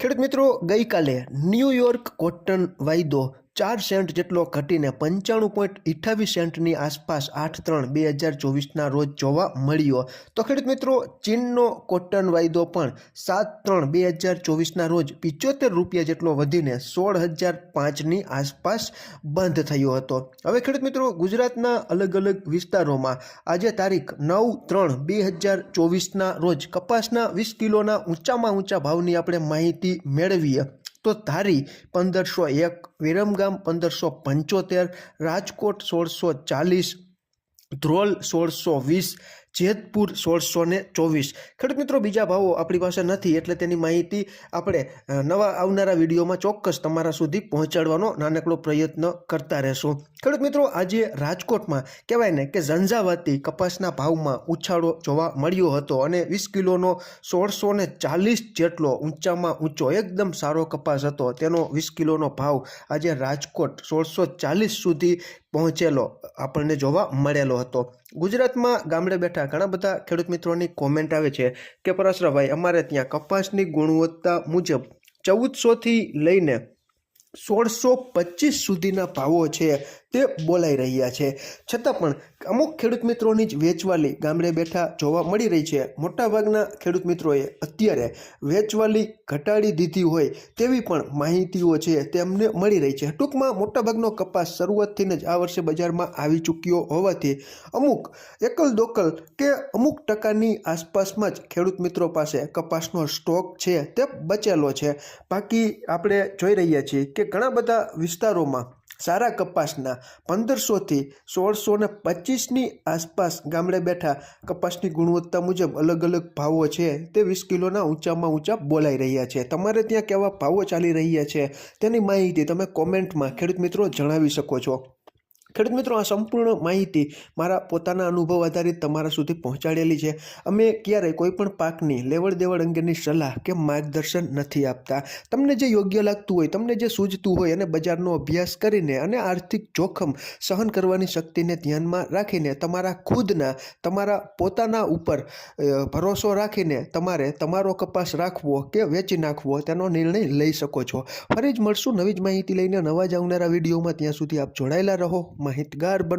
ખેડૂત મિત્રો ગઈકાલે ન્યૂયોર્ક કોટન વાયદો ચાર સેન્ટ જેટલો ઘટીને પંચાણું પોઈન્ટ અઠ્ઠાવીસ સેન્ટની આસપાસ આઠ ત્રણ બે હજાર ચોવીસના રોજ જોવા મળ્યો. તો ખેડૂત મિત્રો, ચીનનો કોટન વાયદો પણ સાત ત્રણ બે હજાર ચોવીસના રોજ પિચોતેર રૂપિયા જેટલો વધીને સોળ હજાર પાંચની આસપાસ બંધ થયો હતો. હવે ખેડૂત મિત્રો, ગુજરાતના અલગ અલગ વિસ્તારોમાં આજે તારીખ નવ ત્રણ બે હજાર ચોવીસના રોજ કપાસના વીસ કિલોના ઊંચામાં ઊંચા ભાવની આપણે માહિતી મેળવીએ. તો ધારી પંદરસો એક વિરમગામ પંદરસો પંચોતેર રાજકોટ સોળસો ચાલીસ ધ્રોલ સોળસો વીસ જેતપુર સોળસો ને ચોવીસ. ખેડૂત મિત્રો, બીજા ભાવો આપણી પાસે નથી એટલે તેની માહિતી આપણે નવા આવનારા વિડીયોમાં ચોક્કસ તમારા સુધી પહોંચાડવાનો નાનકડો પ્રયત્ન કરતા રહેશું. ખેડૂત મિત્રો, આજે રાજકોટમાં કહેવાય ને કે ઝંઝાવાતી કપાસના ભાવમાં ઉછાળો જોવા મળ્યો હતો અને વીસ કિલોનો સોળસો ને ચાલીસ જેટલો ઊંચામાં ઊંચો એકદમ સારો કપાસ હતો. તેનો વીસ કિલોનો ભાવ આજે રાજકોટ સોળસો ચાલીસ સુધી પહોંચેલો આપણને જોવા મળેલો હતો. ગુજરાતમાં ગામડે બેઠા ઘણા બધા ખેડૂત મિત્રોની કોમેન્ટ આવે છે કે, પરાશરાભાઈ, અમારે ત્યાં કપાસની ગુણવત્તા મુજબ ચૌદસોથી લઈને સોળસો પચીસ સુધીના ભાવો છે. તે બોલાઈ રહ્યા છે. છતાં પણ અમુક ખેડૂત મિત્રોની જ વેચવાલી ગામડે બેઠા જોવા મળી રહી છે. મોટાભાગના ખેડૂત મિત્રોએ અત્યારે વેચવાલી ઘટાડી દીધી હોય તેવી પણ માહિતીઓ છે તેમને મળી રહી છે. ટૂંકમાં મોટાભાગનો કપાસ શરૂઆતથી જ આ વર્ષે બજારમાં આવી ચૂક્યો હોવાથી અમુક એકલ દોકલ કે અમુક ટકાની આસપાસમાં જ ખેડૂત મિત્રો પાસે કપાસનો સ્ટોક છે તે બચેલો છે. બાકી આપણે જોઈ રહ્યા છીએ કે ઘણા બધા વિસ્તારોમાં સારા કપાસના પંદરસોથી સોળસો ને પચીસની આસપાસ ગામડે બેઠા કપાસની ગુણવત્તા મુજબ અલગ અલગ ભાવો છે તે વીસ કિલોના ઊંચામાં ઊંચા બોલાઈ રહ્યા છે. તમારે ત્યાં કેવા ભાવો ચાલી રહ્યા છે તેની માહિતી તમે કોમેન્ટમાં ખેડૂત મિત્રો જણાવી શકો છો. ખેડૂત મિત્રો, આ સંપૂર્ણ માહિતી મારા પોતાના અનુભવ આધારિત તમારા સુધી પહોંચાડેલી છે. અમે ક્યારેય કોઈ પણ પાકની લેવડ દેવડ અંગેની સલાહ કે માર્ગદર્શન નથી આપતા. તમને જે યોગ્ય લાગતું હોય, તમને જે સૂઝતું હોય અને બજારનો અભ્યાસ કરીને અને આર્થિક જોખમ સહન કરવાની શક્તિને ધ્યાનમાં રાખીને તમારા ખુદના, તમારા પોતાના ઉપર ભરોસો રાખીને તમારે તમારો કપાસ રાખવો કે વેચી નાખવો તેનો નિર્ણય લઈ શકો છો. ફરી જ મળશું નવી જ માહિતી લઈને નવા જ આવનારા વિડીયોમાં. ત્યાં સુધી આપ જોડાયેલા રહો. માહિતગાર